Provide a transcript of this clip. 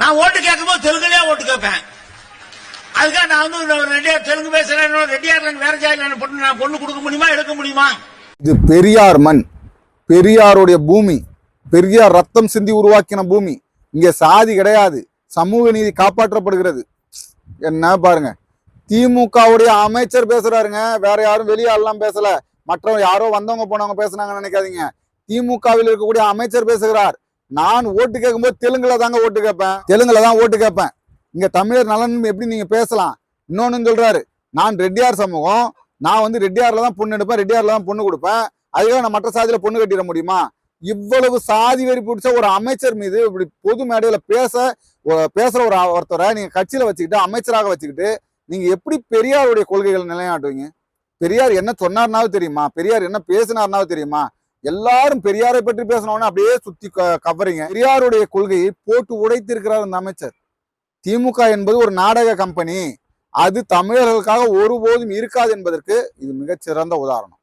நான் ஓட்டு கேட்கும்போது தெலுங்குலயே ஓட்டு கேட்பேன். அதுக்காக நான் வந்து ஒரு ரெட்டியார் தெலுங்கு பேசுறேன் ரெட்டியார் வேற ஜாயில் பொண்ணு நான் பொண்ணு கொடுக்க முடியுமா எடுக்க முடியுமா? இது பெரியார் மண். பெரியாருடைய பூமி பெரியார் ரத்தம் சிந்தி உருவாக்கின பூமி. இங்க சாதி கிடையாது சமூக நீதி காப்பாற்றப்படுகிறது. என்ன பாருங்க திமுகவுடைய அமைச்சர் பேசுறாருங்க வேற யாரும் வெளியாளெல்லாம் பேசல. மற்றவங்க யாரோ வந்தவங்க போனவங்க பேசுனாங்கன்னு நினைக்காதீங்க. திமுகவில் இருக்கக்கூடிய அமைச்சர் பேசுகிறார். நான் ஓட்டு கேட்கும்போது தெலுங்குல தாங்க ஓட்டு கேட்பேன். தெலுங்குல தான் ஓட்டு கேட்பேன். இங்க தமிழர் நலன் எப்படி நீங்க பேசலாம்? இன்னொன்னு சொல்றாரு. நான் ரெட்டியார் சமூகம். நான் வந்து ரெட்டியார்ல தான் பொண்ணு எடுப்பேன். ரெட்டியார்ல தான் பொண்ணு கொடுப்பேன். அதுக்காக நான் மற்ற சாதியில பொண்ணு கட்டிட முடியுமா? இவ்வளவு சாதி வெறி பிடிச்ச ஒரு அமைச்சர் மீது இப்படி பொது மேடையில பேச பேசுகிற பேசுற ஒரு ஒருத்தரை நீங்க கட்சியில வச்சுக்கிட்டு அமைச்சராக வச்சுக்கிட்டு நீங்க எப்படி பெரியாருடைய கொள்கைகளை நிலைநாட்டுவீங்க? பெரியார் என்ன சொன்னார்னாவது தெரியுமா? பெரியார் என்ன பேசினார்னாவது தெரியுமா? எல்லாரும் பெரியாரை பற்றி பேசினோன்னு அப்படியே சுத்தி கவரிங்க. பெரியாருடைய கொள்கையை போட்டு உடைத்திருக்கிறார் அந்த அமைச்சர். திமுக என்பது ஒரு நாடக கம்பெனி அது தமிழர்களுக்காக ஒருபோதும் இருக்காது என்பதற்கு இது மிகச்சிறந்த உதாரணம்.